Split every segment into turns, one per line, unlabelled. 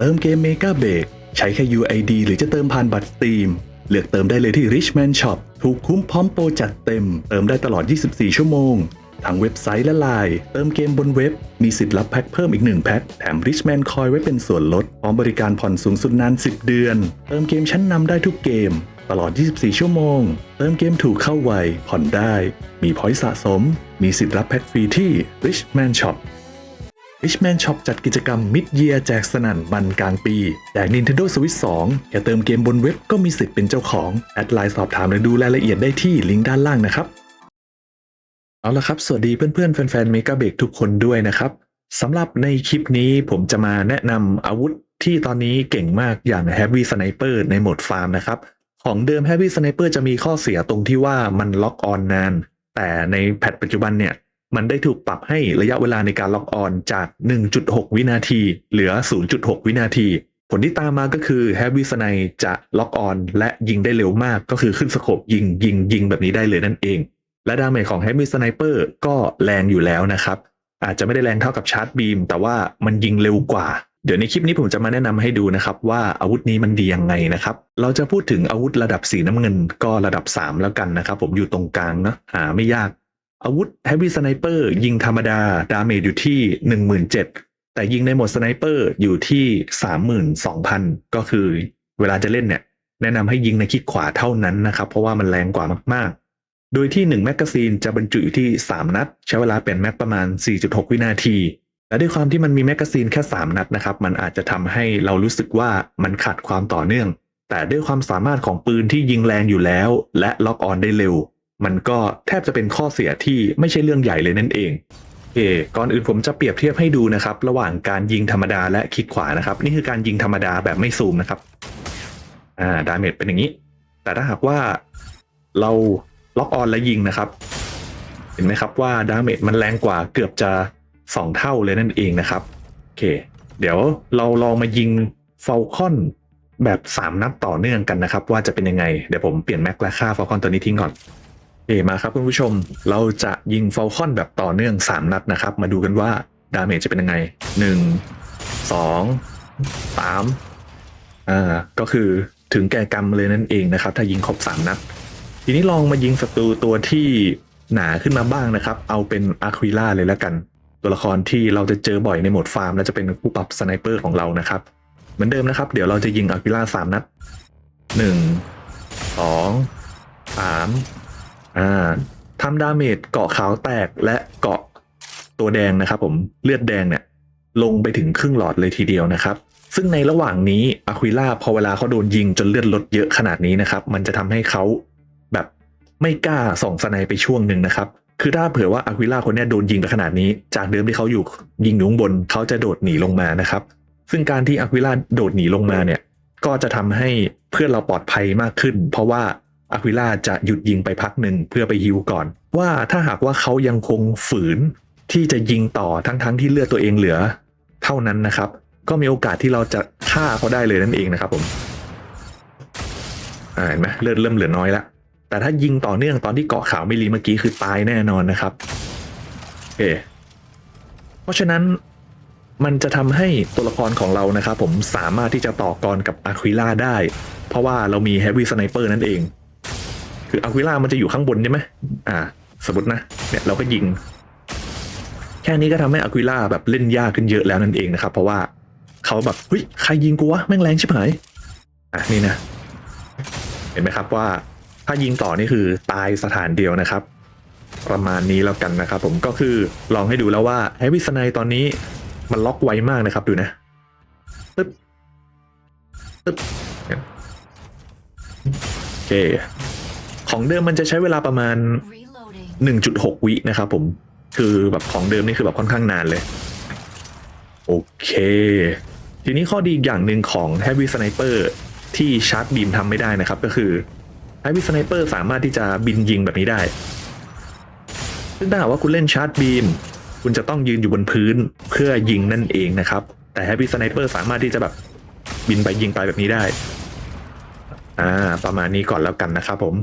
เติมเกมเมกาเบรกใช้แค่ UID หรือจะเติมผ่านบัตร Steam เลือกเติมได้เลยที่ Richman Shop ถูกคุ้มพร้อมโปรจัดเต็ม เติมได้ตลอด 24 ชั่วโมง ทั้งเว็บไซต์และไลน์เติมเกมบนเว็บ มีสิทธิ์รับแพ็คเพิ่มอีก 1 แพ็ค แถม Richman คอยไว้เป็นส่วนลด พร้อมบริการผ่อนสูงสุดนาน 10 เดือน เติมเกมชั้นนำได้ทุกเกม ตลอด 24 ชั่วโมง เติมเกมถูกเข้าไวผ่อนได้ มีพอยต์สะสม มีสิทธิ์รับแพ็คฟรีที่ Richman Shop Richman Shop จัดกิจกรรม Mid Year แจกสนั่นมันกลางปี แจก Nintendo Switch 2 แค่เติมเกมบนเว็บก็มีสิทธิ์เป็นเจ้าของ แอดไลน์สอบถามและดูรายละเอียดได้ที่ลิงก์ด้านล่างนะครับ เอาละครับ สวัสดีเพื่อนๆ แฟนๆ Mega b r e a k ทุกคนด้วยนะครับสำหรับในคลิปนี้ผมจะมาแนะนำอาวุธที่ตอนนี้เก่งมากอย่าง Heavy Sniper ในโหมดฟาร์มนะครับ ของเดิม Heavy Sniper จะมีข้อเสียตรงที่ว่ามันล็อกออนนาน แต่ในแพทปัจจุบันเนี่ย มันได้ถูกปรับให้ระยะเวลาในการล็อกออนจาก 1.6 วินาที เหลือ 0.6 วินาที ผลที่ตามมาก็คือ Heavy Snipe จะล็อกออนและยิงได้เร็วมากก็คือขึ้นสโคปยิงยิงยิงแบบนี้ได้เลยนั่นเอง และดาเมจของ Heavy Sniper ก็แรงอยู่แล้วนะครับอาจจะไม่ได้แรงเท่ากับชาร์จบีม แต่ว่ามันยิงเร็วกว่า เดี๋ยวในคลิปนี้ผมจะมาแนะนำให้ดูนะครับว่าอาวุธนี้มันดียังไงนะครับ เราจะพูดถึงอาวุธระดับสีน้ำเงินก็ระดับ 3 แล้วกันนะครับผมอยู่ตรงกลางเนาะหาไม่ยาก อาวุธ Heavy Sniper ยิงธรรมดา ดาเมจอยู่ที่ 17,000 แต่ยิงในโหมดสไนเปอร์อยู่ที่ 32,000 ก็คือเวลาจะเล่นเนี่ย แนะนำให้ยิงในคลิกขวาเท่านั้นนะครับ เพราะว่ามันแรงกว่ามากๆ โดยที่ 1 แมกกาซีนจะบรรจุอยู่ที่ 3 นัด ใช้เวลาเป็นแม็กประมาณ 4.6 วินาทีและด้วยความที่มันมีแมกกาซีนแค่ 3 นัดนะครับ มันอาจจะทำให้เรารู้สึกว่ามันขาดความต่อเนื่อง แต่ด้วยความสามารถของปืนที่ยิงแรงอยู่แล้ว และล็อกออนได้เร็ว มันก็แทบจะเป็นข้อเสียที่ไม่ใช่เรื่องใหญ่เลยนั่นเองโอก่อนอื่นผมจะเปรียบเทียบให้ดูนะครับ ระหว่างการยิงธรรมดาและคลิกขวานะครับ นี่คือการยิงธรรมดาแบบไม่ซูมนะครับอ่าดาเมจเป็นอย่างนี้ แต่ถ้าหากว่าเราล็อกออนและยิงนะครับ เห็นไหมครับว่าดาเมจมันแรงกว่าเกือบจะสองเท่าเลยนั่นเองนะครับโอเค เดี๋ยวเราลองมายิงฟลคอนแบบ 3 นัดต่อเนื่องกันนะครับ ว่าจะเป็นยังไงเดี๋ยวผมเปลี่ยนแม็กและค่าฟลคอนตัวนี้ทิ้งก่อน เคมาครับคุณผู้ชมเราจะยิงฟลคอนแบบต่อเนื่อง 3 นัดนะครับ มาดูกันว่าดาเมจจะเป็นยังไง 1 2 3อ่าก็คือถึงแก่กรรมเลยนั่นเองนะครับ ถ้ายิงครบ 3 นัด ทีนี้ลองมายิงศัตรูตัวที่หนาขึ้นมาบ้างนะครับ เอาเป็นอาควิล่าเลยแล้วกัน ตัวละครที่เราจะเจอบ่อยในโหมดฟาร์ม และจะเป็นผู้ปรับสไนเปอร์ของเรานะครับ เหมือนเดิมนะครับ เดี๋ยวเราจะยิงอาควิล่าสามนัดหนึ่งส อ่าทำดาเมจเกาะขาวแตกและเกาะตัวแดงนะครับผมเลือดแดงเนี่ยลงไปถึงครึ่งหลอดเลยทีเดียวนะครับ ซึ่งในระหว่างนี้อะควิล่าพอเวลาเขาโดนยิงจนเลือดลดเยอะขนาดนี้นะครับ มันจะทำให้เขาแบบไม่กล้าส่องสไนไปช่วงหนึ่งนะครับ คือถ้าเผื่อว่าอะควิล่าคนนี้โดนยิงไปขนาดนี้ จากเดิมที่เขาอยู่ยิงอยู่ข้างบนเขาจะโดดหนีลงมานะครับ ซึ่งการที่อะควิล่าโดดหนีลงมาเนี่ย ก็จะทำให้เพื่อนเราปลอดภัยมากขึ้น เพราะว่า อะควิล่าจะหยุดยิงไปพักหนึ่งเพื่อไปฮิวก่อน ว่าถ้าหากว่าเขายังคงฝืนที่จะยิงต่อทั้งๆที่เลือดตัวเองเหลือ เท่านั้นนะครับ ก็มีโอกาสที่เราจะฆ่าเขาได้เลยนั่นเองนะครับผมเห็นไหมเลือดเริ่มเหลือน้อยละแต่ถ้ายิงต่อเนื่องตอนที่เกาะขาวไม่รีเมื่อกี้คือตายแน่นอนนะครับโอเคเพราะฉะนั้นมันจะทำให้ตัวละครของเรานะครับผมสามารถที่จะต่อกรกับอาควิล่าได้ เพราะว่าเรามีเฮฟวี่สไนเปอร์นั่นเอง คืออาควิล่ามันจะอยู่ข้างบนใช่ไหมอ่า สมมตินะเนี่ยเราก็ยิง แค่นี้ก็ทำให้อาควิล่าแบบเล่นยากขึ้นเยอะแล้วนั่นเองนะครับ เพราะว่าเขาแบบเฮ้ยใครยิงกูวะแม่งแรงชิบหายอะนี่นะ เห็นไหมครับว่าถ้ายิงต่อนี่คือตายสถานเดียวนะครับ ประมาณนี้แล้วกันนะครับ ผมก็คือลองให้ดูแล้วว่าไฮวิสไนตอนนี้มันล็อกไวมากนะครับดูนะตึ๊บตึ๊บโอเค ของเดิมมันจะใช้เวลาประมาณ 1.6 วินะครับผม คือแบบของเดิมนี่คือแบบค่อนข้างนานเลย โอเค ทีนี้ข้อดีอีกอย่างหนึ่งของ Heavy Sniper ที่ชาร์จบีมทำไม่ได้นะครับ ก็คือ Heavy Sniper สามารถที่จะบินยิงแบบนี้ได้ ซึ่งถ้าหากว่าคุณเล่นชาร์จบีม คุณจะต้องยืนอยู่บนพื้นเพื่อยิงนั่นเองนะครับ แต่ Heavy Sniper สามารถที่จะแบบบินไปยิงไปแบบนี้ได้ อ่า ประมาณนี้ก่อนแล้วกันนะครับผม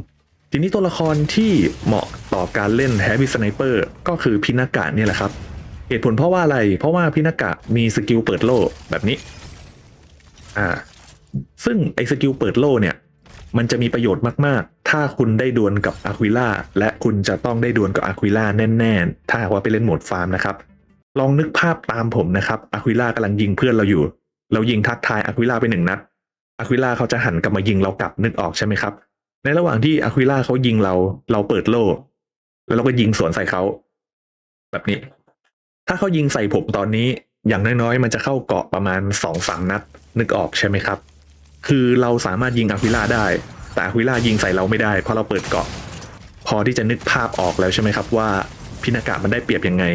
ทีนี้ตัวละครที่เหมาะต่อการเล่น Heavy Sniper ก็คือพินากะเนี่ยแหละครับ เหตุผลเพราะว่าอะไร เพราะว่าพินากะมีสกิลเปิดโล่แบบนี้ อ่า ซึ่งไอ้สกิลเปิดโล่เนี่ย มันจะมีประโยชน์มาก ๆ ถ้าคุณได้ดวลกับอาควิล่าและคุณจะต้องได้ดวลกับอาควิล่าแน่ ๆ ถ้าว่าไปเล่นโหมดฟาร์มนะครับ ลองนึกภาพตามผมนะครับอาควิล่ากำลังยิงเพื่อนเราอยู่ เรายิงทักทายอาควิล่าไปหนึ่งนัดอาควิล่าเขาจะหันกลับมายิงเรากลับนึกออกใช่ไหมครับ ในระหว่างที่อาควิล่าเขายิงเรา เราเปิดโล่แล้วเราก็ยิงสวนใส่เขาแบบนี้ ถ้าเขายิงใส่ผมตอนนี้ อย่างน้อยๆ มันจะเข้าเกาะประมาณสองสามนัด นึกออกใช่ไหมครับ คือเราสามารถยิงอาควิล่าได้ แต่อาควิล่ายิงใส่เราไม่ได้ เพราะเราเปิดเกาะ พอที่จะนึกภาพออกแล้วใช่ไหมครับ ว่าพินากะมันได้เปรียบยังไง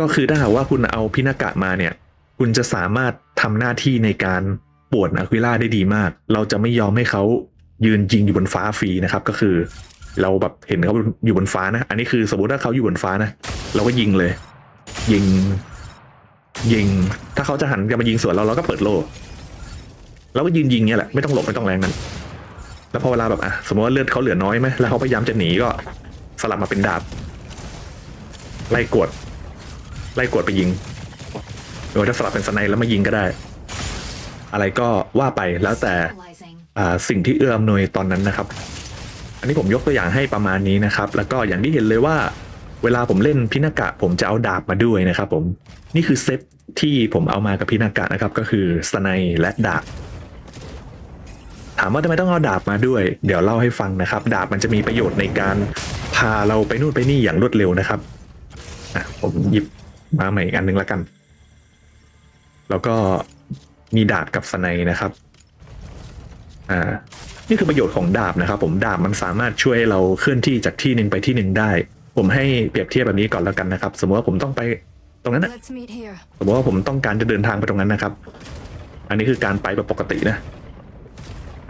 ก็คือถ้าหากว่าคุณเอาพินากะมาเนี่ย คุณจะสามารถทำหน้าที่ในการป่วนอาควิล่าได้ดีมาก เราจะไม่ยอมให้เขา ยืนยิงอยู่บนฟ้าฟรีนะครับ ก็คือ เราแบบเห็นเขาอยู่บนฟ้านะ อันนี้คือสมมติถ้าเขาอยู่บนฟ้านะ เราก็ยิงเลย ยิง ยิง ถ้าเขาจะหันกลับมายิงสวนเราเราก็เปิดโล่เราก็ยืนยิงเนี่ยแหละไม่ต้องหลบไม่ต้องแรงนั้น แล้วพอเวลาแบบอะสมมติว่าเลือดเขาเหลือน้อยไหมแล้วเขาพยายามจะหนีก็สลับมาเป็นดาบ ไล่กวดไล่กวดไปยิงหรือว่าจะสลับเป็นสไนด์แล้วมายิงก็ได้ อะไรก็ว่าไปแล้วแต่ สิ่งที่เอื้ออำนวยตอนนั้นนะครับ อันนี้ผมยกตัวอย่างให้ประมาณนี้นะครับ แล้วก็อย่างที่เห็นเลยว่าเวลาผมเล่นพินากะผมจะเอาดาบมาด้วยนะครับ ผมนี่คือเซตที่ผมเอามากับพินากะนะครับ ก็คือสไนและดาบ ถามว่าทำไมต้องเอาดาบมาด้วย เดี๋ยวเล่าให้ฟังนะครับ ดาบมันจะมีประโยชน์ในการพาเราไปนู่นไปนี่อย่างรวดเร็วนะครับผมหยิบมาใหม่อีกอันหนึงแล้วกัน แล้วก็มีดาบกับสไนนะครับ อ่า นี่คือประโยชน์ของดาบนะครับ ผมดาบมันสามารถช่วยให้เราเคลื่อนที่จากที่หนึ่งไปที่หนึ่งได้ ผมให้เปรียบเทียบแบบนี้ก่อนแล้วกันนะครับ สมมติว่าผมต้องไปตรงนั้นนะสมมติว่าผมต้องการจะเดินทางไปตรงนั้นนะครับ อันนี้คือการไปแบบปกตินะ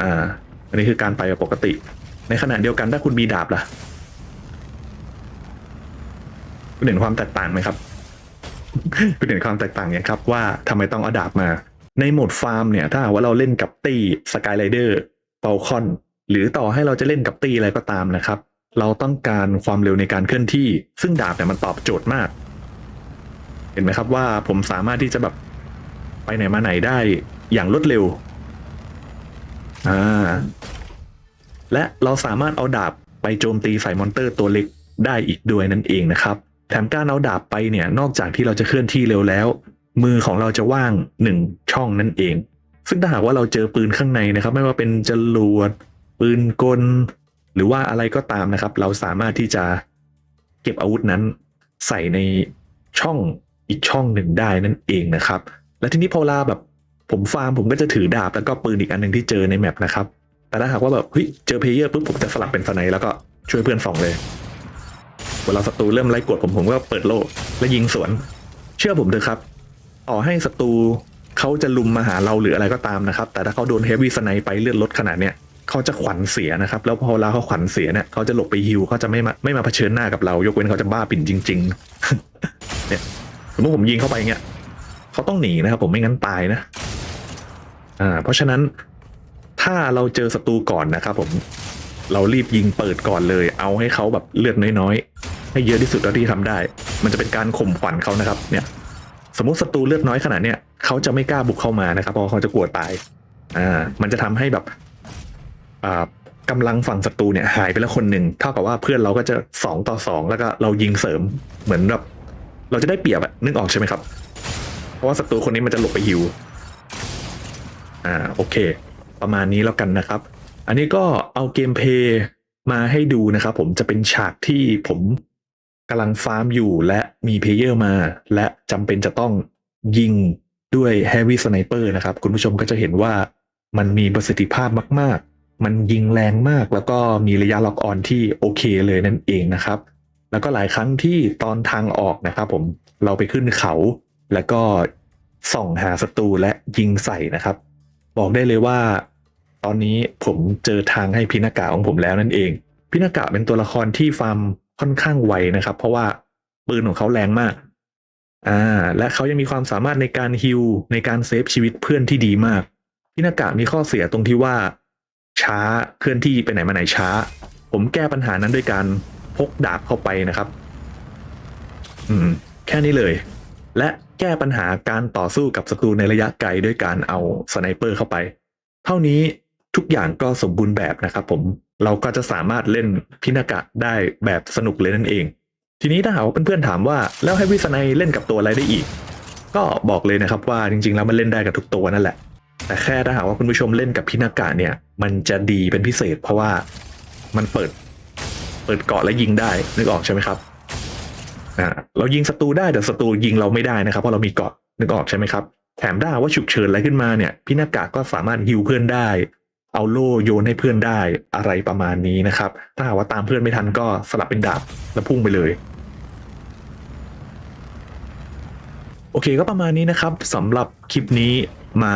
อ่า อันนี้คือการไปแบบปกติ ในขณะเดียวกันถ้าคุณมีดาบล่ะคุณเห็นความแตกต่างไหมครับ คุณเห็นความแตกต่างเนี่ยครับว่าทำไมต้องเอาดาบมา ในโหมดฟาร์มเนี่ย ถ้าว่าเราเล่นกับตีสกายไรเดอร์เปลคอน หรือต่อให้เราจะเล่นกับตีอะไรก็ตามนะครับ เราต้องการความเร็วในการเคลื่อนที่ ซึ่งดาบเนี่ยมันตอบโจทย์มาก เห็นไหมครับว่าผมสามารถที่จะแบบไปไหนมาไหนได้อย่างรวดเร็ว อ่า และเราสามารถเอาดาบไปโจมตีใส่มอนเตอร์ตัวเล็กได้อีกด้วยนั่นเองนะครับ แถมการเอาดาบไปเนี่ย นอกจากที่เราจะเคลื่อนที่เร็วแล้ว มือของเราจะว่างหนึ่งช่องนั่นเอง ซึ่งถ้าหากว่าเราเจอปืนข้างในนะครับ ไม่ว่าเป็นจรวดปืนกล หรือว่าอะไรก็ตามนะครับ เราสามารถที่จะเก็บอาวุธนั้น ใส่ในช่องอีกช่องหนึ่งได้นั่นเองนะครับ และทีนี้พอลาแบบผมฟาร์มผมก็จะถือดาบแล้วก็ปืนอีกอันหนึ่งที่เจอในแมปนะครับ แต่ถ้าหากว่าแบบเฮ้ยเจอเพลเยอร์ปุ๊บผมจะสลับเป็นสไนแล้วก็ช่วยเพื่อนส่องเลย เวลาศัตรูเริ่มไล่กดผมผมก็เปิดโล่แล้วยิงสวน เชื่อผมเถอะครับ ต่อให้ศัตรูเขาจะลุมมาหาเราหรืออะไรก็ตามนะครับ แต่ถ้าเขาโดนเฮฟวี่สไนไปเลือดลดขนาดเนี้ยเขาจะขวัญเสียนะครับ แล้วพอเวลาเขาขวัญเสียเนี่ยเขาจะหลบไปฮิวเขาจะไม่มาไม่มาเผชิญหน้ากับเรา ยกเว้นเขาจะบ้าปิ่นจริง ๆ เนี่ยสมมติผมยิงเข้าไปเงี้ยเขาต้องหนีนะครับ ผมไม่งั้นตายนะ อ่า เพราะฉะนั้นถ้าเราเจอศัตรูก่อนนะครับผมเรารีบยิงเปิดก่อนเลย เอาให้เขาแบบเลือดน้อยๆ ให้เยอะที่สุดเท่าที่ทำได้ มันจะเป็นการข่มขวัญเขานะครับ เนี่ย สมมติศัตรูเลือดน้อยขนาดเนี้ยเขาจะไม่กล้าบุกเข้ามานะครับเพราะเขาจะกลัวตายอ่ามันจะทำให้แบบอ่ากำลังฝั่งศัตรูเนี่ยหายไปแล้วคนหนึ่งเท่ากับว่าเพื่อนเราก็จะสองต่อสองแล้วก็เรายิงเสริมเหมือนแบบเราจะได้เปรียบอะนึกออกใช่ไหมครับ เพราะว่าศัตรูคนนี้มันจะหลบไปฮิวอ่าโอเค ประมาณนี้แล้วกันนะครับ อันนี้ก็เอาเกมเพย์มาให้ดูนะครับ ผมจะเป็นฉากที่ผม กำลังฟาร์มอยู่และมีเพลเยอร์มา และจำเป็นจะต้องยิงด้วย Heavy Sniper นะครับ คุณผู้ชมก็จะเห็นว่ามันมีประสิทธิภาพมาก ๆ มันยิงแรงมาก แล้วก็มีระยะล็อกออนที่โอเคเลยนั่นเองนะครับ แล้วก็หลายครั้งที่ตอนทางออกนะครับผมเราไปขึ้นเขา แล้วก็ส่องหาศัตรูและยิงใส่นะครับ บอกได้เลยว่า ตอนนี้ผมเจอทางให้พินากะของผมแล้วนั่นเอง พินากะเป็นตัวละครที่ฟาร์ม ค่อนข้างไวนะครับ เพราะว่าปืนของเขาแรงมาก อ่า และเขายังมีความสามารถในการฮิลในการเซฟชีวิตเพื่อนที่ดีมากพินากะมีข้อเสียตรงที่ว่า ช้าเคลื่อนที่ไปไหนมาไหนช้า ผมแก้ปัญหานั้นด้วยการพกดาบเข้าไปนะครับ อืม แค่นี้เลย และแก้ปัญหาการต่อสู้กับศัตรูในระยะไกลด้วยการเอาสไนเปอร์เข้าไป เท่านี้ทุกอย่างก็สมบูรณ์แบบนะครับผม เราก็จะสามารถเล่นพินากะได้แบบสนุกเลยนั่นเอง ทีนี้ถ้าหากว่าเพื่อนๆถามว่าแล้วให้วิสไนเล่นกับตัวอะไรได้อีก ก็บอกเลยนะครับว่าจริงๆ แล้วมันเล่นได้กับทุกตัวนั่นแหละ แต่แค่ถ้าหากว่าคุณผู้ชมเล่นกับพินากะเนี่ย มันจะดีเป็นพิเศษ เพราะว่ามันเปิด เปิดเกาะและยิงได้นึกออกใช่ไหมครับอ่าเรายิงศัตรูได้แต่ศัตรูยิงเราไม่ได้นะครับเพราะเรามีเกาะนึกออกใช่ไหมครับแถมได้ว่าฉุกเฉินอะไรขึ้นมาเนี่ยพินากะก็สามารถฮิวเพื่อนได้ เอาโล่โยนให้เพื่อนได้อะไรประมาณนี้นะครับ ถ้าหากว่าตามเพื่อนไม่ทันก็สลับเป็นดาบแล้วพุ่งไปเลย โอเคก็ประมาณนี้นะครับสำหรับคลิปนี้มา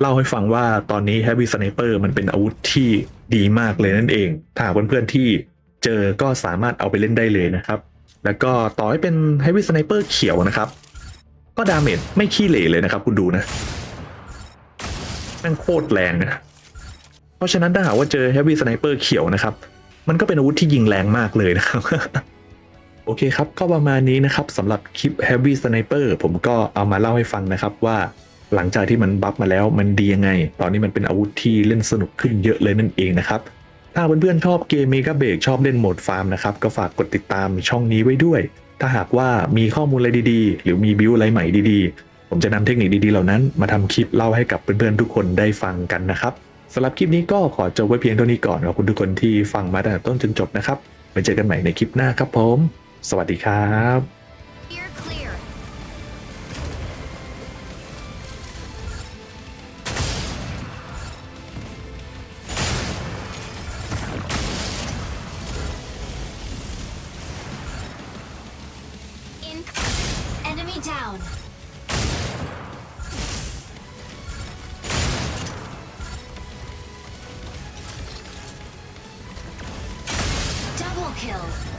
เล่าให้ฟังว่าตอนนี้ Heavy Sniper มันเป็นอาวุธที่ดีมากเลยนั่นเอง ถ้าหากเพื่อนๆที่เจอก็สามารถเอาไปเล่นได้เลยนะครับ แล้วก็ต่อให้เป็น Heavy Sniper เขียวนะครับ ก็ดาเมจไม่ขี้เหร่เลยนะครับ คุณดูนะแม่งโคตรแรงนะ เพราะฉะนั้นถ้าหากว่าเจอ Heavy Sniper เขียวนะครับ มันก็เป็นอาวุธที่ยิงแรงมากเลยนะครับ โอเคครับ ก็ประมาณนี้นะครับสำหรับคลิป Heavy Sniper ผมก็เอามาเล่าให้ฟังนะครับว่าหลังจากที่มันบัฟมาแล้วมันดียังไง ตอนนี้มันเป็นอาวุธที่เล่นสนุกขึ้นเยอะเลยนั่นเองนะครับ ถ้าเพื่อนๆชอบเกม Mega b r e a k ชอบเล่นโหมดฟาร์มนะครับ ก็ฝากกดติดตามช่องนี้ไว้ด้วย ถ้าหากว่ามีข้อมูลอะไรดีๆ หรือมีบิวอะไรใหม่ดีๆ ผมจะนำเทคนิคดีๆเหล่านั้น มาทำคลิปเล่าให้กับเพื่อนๆทุกคนได้ฟังกันนะครับ สำหรับคลิปนี้ก็ขอจบไว้เพียงเท่านี้ก่อนขอบคุณทุกคนที่ฟังมาตั้งแต่ต้นจนจบนะครับไว้เจอกันใหม่ในคลิปหน้าครับผม สวัสดีครับ
Double kill.